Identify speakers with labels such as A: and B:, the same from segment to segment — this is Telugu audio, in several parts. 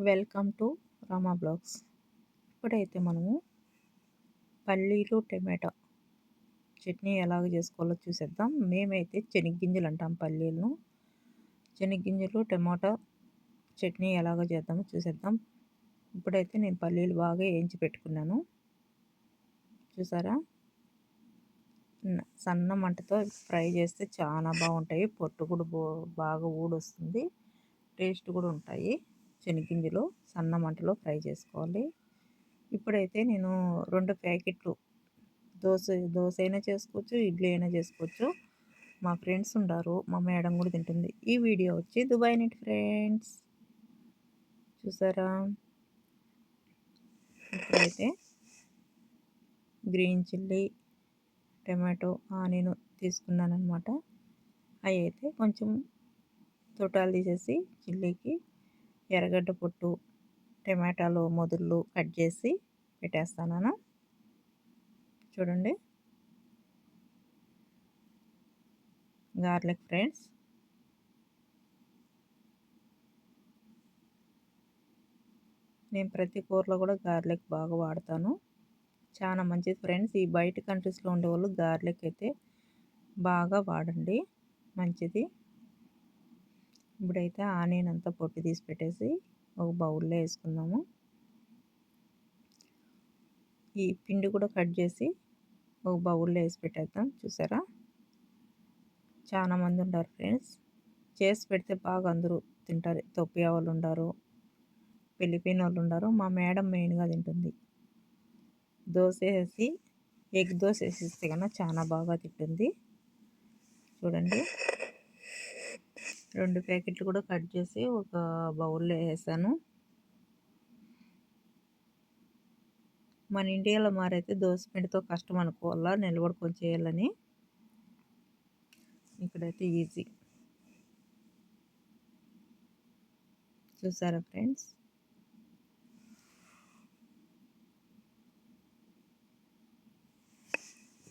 A: Welcome to Rama blogs. ఇప్పుడైతే మనము పల్లీలు టమాటా చట్నీ ఎలాగ చేసుకోవాలో చూసేద్దాం. మేమైతే శనగ్గింజలు అంటాం పల్లీలను. శనగ్గింజలు టమాటా చట్నీ ఎలాగ చేద్దామో చూసేద్దాం. ఇప్పుడైతే నేను పల్లీలు బాగా వేయించి పెట్టుకున్నాను. చూసారా? సన్న మంటతో ఫ్రై చేస్తే చాలా బాగుంటాయి. పొట్టు కూడా బాగా ఊడొస్తుంది. టేస్ట్ కూడా ఉంటాయి. శనగింజలు సన్న మంటలో ఫ్రై చేసుకోవాలి. ఇప్పుడైతే నేను రెండు ప్యాకెట్లు దోశ దోశ అయినా చేసుకోవచ్చు ఇడ్లీ అయినా చేసుకోవచ్చు. మా ఫ్రెండ్స్ ఉండారు మా మేడం కూడా తింటుంది. ఈ వీడియో వచ్చి దుబాయ్ నెట్ ఫ్రెండ్స్. చూసారా? ఇప్పుడైతే గ్రీన్ చిల్లీ టమాటో ఆనియన్ తీసుకున్నాను అనమాట అవి అయితే కొంచెం తొటాలు తీసేసి చిల్లీకి ఎర్రగడ్డ పొట్టు టమాటాలు మొదళ్ళు కట్ చేసి పెట్టేస్తాను చూడండి. గార్లిక్ ఫ్రెండ్స్ నేను ప్రతి కూరలో కూడా గార్లిక్ బాగా వాడతాను. చాలా మంచిది ఫ్రెండ్స్. ఈ బయట కంట్రీస్లో ఉండేవాళ్ళు గార్లిక్ అయితే బాగా వాడండి. మంచిది. ఇప్పుడైతే ఆనియన్ అంతా పొట్టు తీసి పెట్టేసి ఒక బౌల్లో వేసుకుందాము. ఈ పిండి కూడా కట్ చేసి ఒక బౌల్లో వేసి పెట్టేద్దాం. చూసారా? చాలా మంది ఉంటారు ఫ్రెండ్స్. చేసి పెడితే బాగా అందరూ తింటారు. తొప్పి వాళ్ళు ఉండారు పెళ్ళిపోయిన వాళ్ళు ఉండారు మా మేడం మెయిన్గా తింటుంది. దోశ వేసి ఎగ్ దోశ వేసిస్తే కన్నా చాలా బాగా తింటుంది. చూడండి. రెండు ప్యాకెట్లు కూడా కట్ చేసి ఒక బౌల్లో వేసాను. మన ఇండియాలో మారైతే దోశ పిండితో కష్టం అనుకోవాలా? నిలబడుకొని చేయాలని ఇక్కడైతే ఈజీ. చూసారా ఫ్రెండ్స్?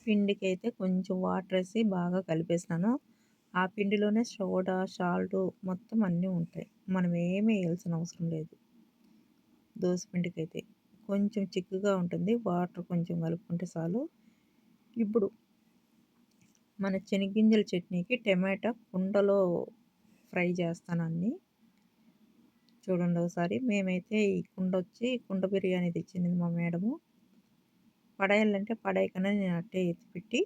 A: పిండికి అయితే కొంచెం వాటర్ వేసి బాగా కలిపేసినాను. ఆ పిండిలోనే సోడా సాల్ట్ మొత్తం అన్నీ ఉంటాయి. మనం ఏమీ వేయాల్సిన అవసరం లేదు. దోశ పిండికి అయితే కొంచెం చిక్కుగా ఉంటుంది. వాటర్ కొంచెం కలుపుకుంటే చాలు. ఇప్పుడు మన శనగింజల చట్నీకి టమాటా కుండలో ఫ్రై చేస్తాను అన్నీ. చూడండి ఒకసారి. మేమైతే ఈ కుండ వచ్చి కుండ బిర్యానీ తెచ్చింది మా మేడము. పడేయాలంటే పడేయకనే నేను అట్టే ఎత్తిపెట్టి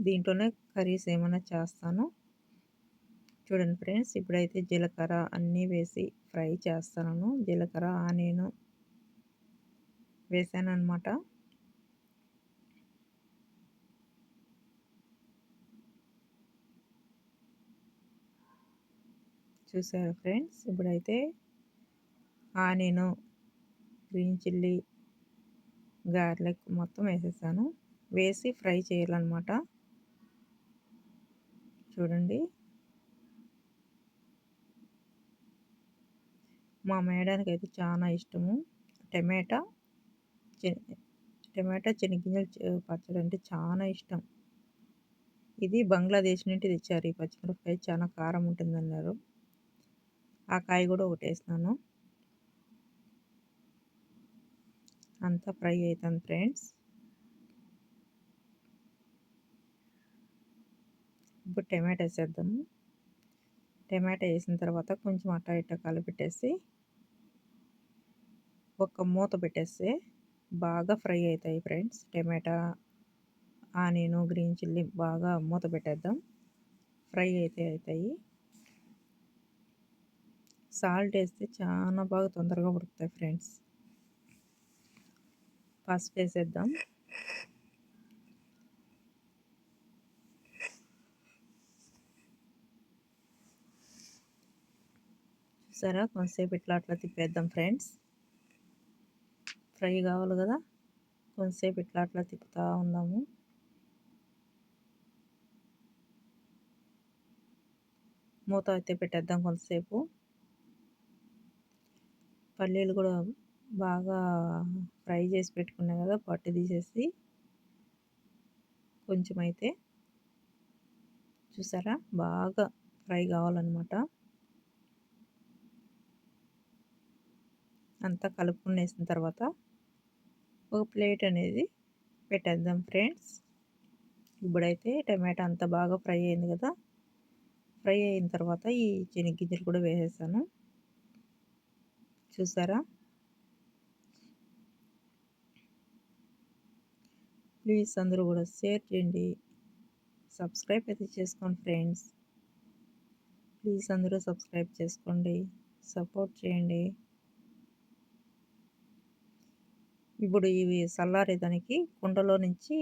A: దీంట్లోనే కర్రీస్ ఏమైనా చేస్తాను. చూడండి ఫ్రెండ్స్ ఇప్పుడైతే జీలకర్ర అన్నీ వేసి ఫ్రై చేస్తాను జీలకర్ర ఆనియను వేసాను అనమాట చూసారు ఫ్రెండ్స్ ఇప్పుడైతే ఆనియను గ్రీన్ చిల్లీ గార్లిక్ మొత్తం వేసేసాను. వేసి ఫ్రై చేయాలన్నమాట. చూడండి. మా మేడానికి అయితే చాలా ఇష్టము. టమాటా టమాటా చెనిగ్గింజలు పచ్చడి అంటే చాలా ఇష్టం. ఇది బంగ్లాదేశ్ నుండి తెచ్చారు ఈ పచ్చిమిరపకాయ చాలా కారం ఉంటుందన్నారు. ఆ కాయ కూడా ఒకటి వేసినాను. అంతా ఫ్రై అవుతుంది ఫ్రెండ్స్ ఇప్పుడు టమాటా వేసేద్దాము టమాటా వేసిన తర్వాత కొంచెం అట్టా ఇట్టా కలిపెట్టేసి ఒక మూత పెట్టేస్తే బాగా ఫ్రై అవుతాయి friends. Tomato onion green chilli బాగా మూత పెట్టేద్దాం. ఫ్రై అయితే అవుతాయి. సాల్ట్ వేస్తే చాలా బాగా తొందరగా ఉడుకుతాయి ఫ్రెండ్స్. పసుపు వేసేద్దాం. చూసారా కొంతసేపు ఇట్లా అట్లా తిప్పేద్దాం ఫ్రెండ్స్. ఫ్రై కావాలి కదా. కొంతసేపు ఇట్లా అట్లా తిప్పుతూ ఉందాము. మూత అయితే పెట్టేద్దాం కొంతసేపు. పల్లీలు కూడా బాగా ఫ్రై చేసి పెట్టుకున్నా కదా పట్టు తీసేసి. కొంచెం అయితే. చూసారా? బాగా ఫ్రై కావాలన్నమాట. అంతా కలుపుకునేసిన తర్వాత ఒక ప్లేట్ అనేది పెట్టేద్దాం ఫ్రెండ్స్. ఇప్పుడైతే టమాటా అంతా బాగా ఫ్రై అయింది కదా. ఫ్రై అయిన తర్వాత ఈ చెనిగ్గింజలు కూడా వేసేసాను. చూసారా? ప్లీజ్ అందరూ కూడా షేర్ చేయండి. సబ్స్క్రైబ్ అయితే చేసుకోండి ఫ్రెండ్స్. ప్లీజ్ అందరూ సబ్స్క్రైబ్ చేసుకోండి. సపోర్ట్ చేయండి. ఇప్పుడు ఇవి చల్లారేదానికి కుండలో నుంచి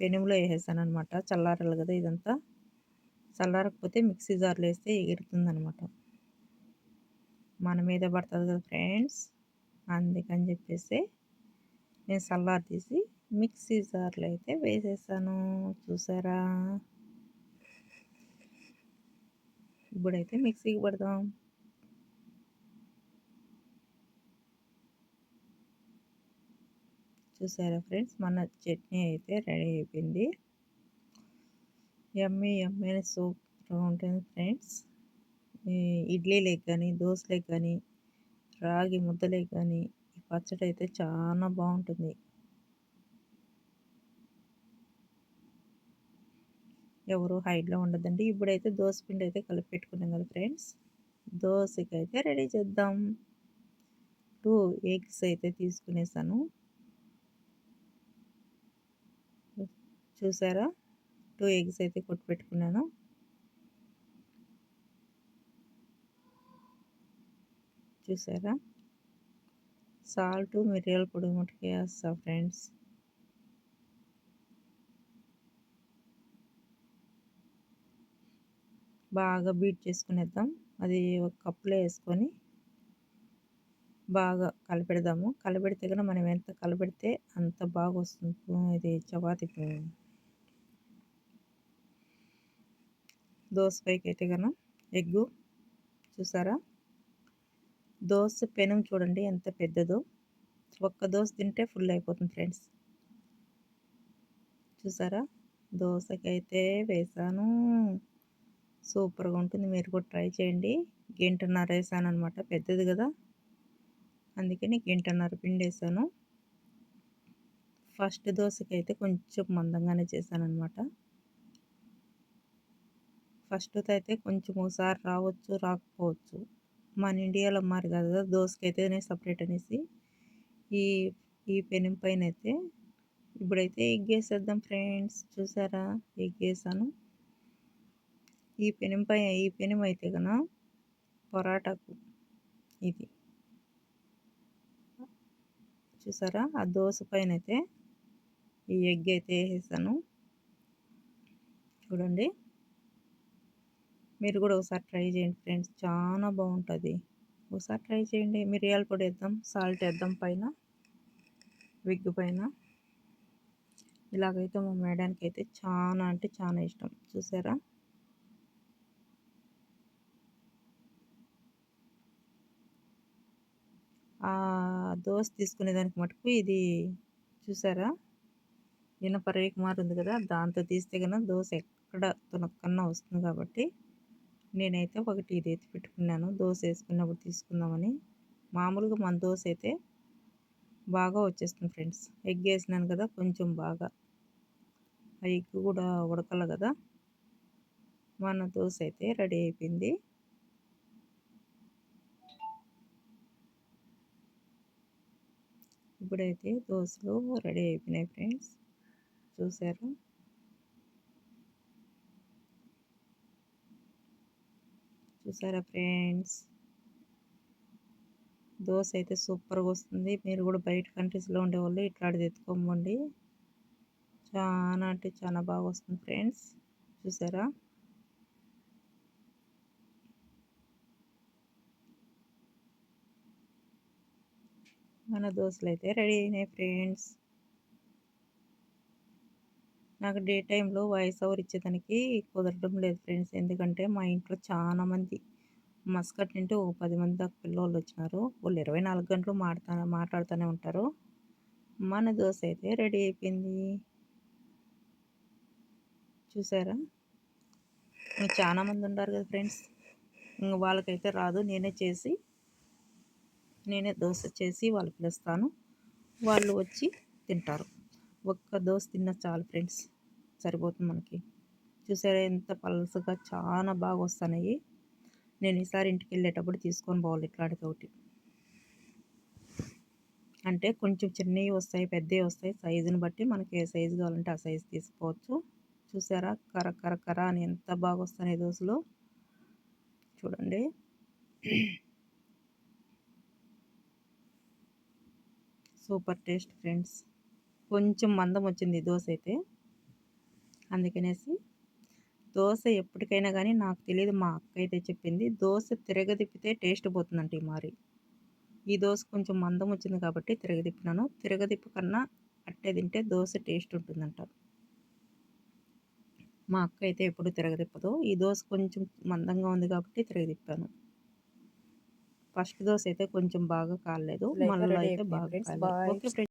A: పెనుములో వేసేసాను అనమాట చల్లారాలి కదా ఇదంతా. చల్లారకపోతే మిక్సీ జార్లో వేస్తే ఎగురుతుంది అనమాట మన మీద పడుతుంది కదా ఫ్రెండ్స్. అందుకని చెప్పేసి నేను చల్లారు తీసి మిక్సీ జార్లో అయితే వేసేసాను. చూసారా? ఇప్పుడైతే మిక్సీకి పడదాం చూసారా ఫ్రెండ్స్? మన చట్నీ అయితే రెడీ అయిపోయింది. ఎమ్మె ఎమ్మి సూపర్గా ఉంటుంది ఫ్రెండ్స్. ఇడ్లీలకు కానీ దోశలకు కానీ రాగి ముద్దలకు కానీ ఈ పచ్చడి అయితే చాలా బాగుంటుంది. ఎవరు హైట్లో ఉండదండి. ఇప్పుడైతే దోశ పిండి అయితే కలిపి పెట్టుకున్నాం కదా ఫ్రెండ్స్. దోశకి అయితే రెడీ చేద్దాం. టూ ఎగ్స్ అయితే తీసుకునేసాను. చూసారా? టూ ఎగ్స్ అయితే కొట్టి పెట్టుకున్నాను. చూసారా? సాల్ట్ మిరియాల పొడి ముట్టుకు వేస్తా ఫ్రెండ్స్. బాగా బీట్ చేసుకునేద్దాం. అది ఒక కప్పులో వేసుకొని బాగా కలిపెడదాము. కలిపెడితే కనుక మనం ఎంత కలిపెడితే అంత బాగా వస్తుంది ఇది చపాతీ దోసకాయకి అయితే కనుక ఎగ్గు. చూసారా? దోశ పెనం చూడండి ఎంత పెద్దదో. ఒక్క దోశ తింటే ఫుల్ అయిపోతుంది ఫ్రెండ్స్. చూసారా? దోశకైతే వేసాను. సూపర్గా ఉంటుంది. మీరు కూడా ట్రై చేయండి. గింటన్నర వేసాను అనమాట పెద్దది కదా. అందుకని గింటన్నర పిండి వేసాను ఫస్ట్ దోశకైతే కొంచెం మందంగానే చేశాను అనమాట ఫస్ట్ అయితే కొంచెం ఒకసారి రావచ్చు రాకపోవచ్చు. మన ఇండియాలో అమ్మారు కదా దోశకైతేనే సపరేట్ అనేసి ఈ ఈ పెనం పైన అయితే ఇప్పుడైతే ఎగ్ వేసేద్దాం ఫ్రెండ్స్. చూసారా? ఎగ్ వేసాను. ఈ పెనం పై ఈ పెనం అయితే కన పొరాటాకు ఇది. చూసారా? ఆ దోశ పైన అయితే ఈ ఎగ్ అయితే వేసేసాను. చూడండి. మీరు కూడా ఒకసారి ట్రై చేయండి ఫ్రెండ్స్. చాలా బాగుంటుంది. ఒకసారి ట్రై చేయండి. మిరియాల పొడి వేద్దాం సాల్ట్ వేద్దాం పైన విగ్ పైన. ఇలాగైతే మా మేడానికి అయితే చాలా అంటే చాలా ఇష్టం. చూసారా? ఆ దోశ తీసుకునేదానికి మటుకు ఇది చూసారా? ఇనప రేకుమారు ఉంది కదా దాంతో తీస్తే కన్నా దోశ ఎక్కడ తునక్కన్నా వస్తుంది కాబట్టి నేనైతే ఒకటి ఇది పెట్టుకున్నాను. దోశ వేసుకున్నప్పుడు తీసుకుందామని. మామూలుగా మన దోశ అయితే బాగా వచ్చేస్తుంది ఫ్రెండ్స్. ఎగ్ వేసినాను కదా కొంచెం బాగా. ఆ ఎగ్ కూడా ఉడకాల కదా. మన దోశ అయితే రెడీ అయిపోయింది. ఇప్పుడైతే దోశలు రెడీ అయిపోయినాయి ఫ్రెండ్స్. చూసారు? చూసారా ఫ్రెండ్స్? దోశ అయితే సూపర్గా వస్తుంది మీరు కూడా బయట కంట్రీస్లో ఉండేవాళ్ళు ఇట్లాంటిది ఎత్తుకోమండి. చాలా అంటే చాలా బాగా వస్తుంది ఫ్రెండ్స్. చూసారా? మన దోశలు అయితే రెడీ అయినాయి ఫ్రెండ్స్. నాకు డే టైంలో వాయిస్ ఓవర్ ఇచ్చేదానికి కుదరడం లేదు ఫ్రెండ్స్. ఎందుకంటే మా ఇంట్లో చాలామంది మస్కట్ నుండి ఓ పది మంది దాకా పిల్లలు వచ్చినారు. వాళ్ళు ఇరవై నాలుగు గంటలు మాడతా మాట్లాడుతూనే ఉంటారు. మన దోశ అయితే రెడీ అయిపోయింది. చూసారా? చాలా మంది ఉన్నారు కదా ఫ్రెండ్స్. ఇంకా వాళ్ళకైతే రాదు. నేనే చేసి నేనే దోశ చేసి వాళ్ళు పిలుస్తాను. వాళ్ళు వచ్చి తింటారు. ఒక్క దోశ తిన్నా చాలు ఫ్రెండ్స్. సరిపోతుంది మనకి. చూసారా ఎంత పలసగా చాలా బాగా వస్తున్నాయి నేను ఈసారి ఇంటికి వెళ్ళేటప్పుడు తీసుకొని పోవాలి ఇట్లాంటిది ఒకటి. అంటే కొంచెం చిన్నవి వస్తాయి పెద్దవి వస్తాయి. సైజుని బట్టి మనకి ఏ సైజు కావాలంటే ఆ సైజు తీసుకోవచ్చు. చూసారా? కర కర కర అని ఎంత బాగా వస్తున్నాయి దోశలు. చూడండి. Super taste friends. కొంచెం మందం వచ్చింది దోశ అయితే అందుకనేసి దోశ ఎప్పటికైనా కానీ నాకు తెలియదు మా అక్క అయితే చెప్పింది దోశ తిరగదిప్పితే టేస్ట్ పోతుందంట ఈ మరి. ఈ దోశ కొంచెం మందం వచ్చింది కాబట్టి తిరగదిప్పినాను తిరగదిప్పు కన్నా అట్టే తింటే దోశ టేస్ట్ ఉంటుందంట. మా అక్క అయితే ఎప్పుడు తిరగదిప్పదు ఈ దోశ కొంచెం మందంగా ఉంది కాబట్టి తిరగదిప్పాను ఫస్ట్ దోశ అయితే కొంచెం బాగా కాలేదు మళ్ళీ అయితే బాగా ఓకే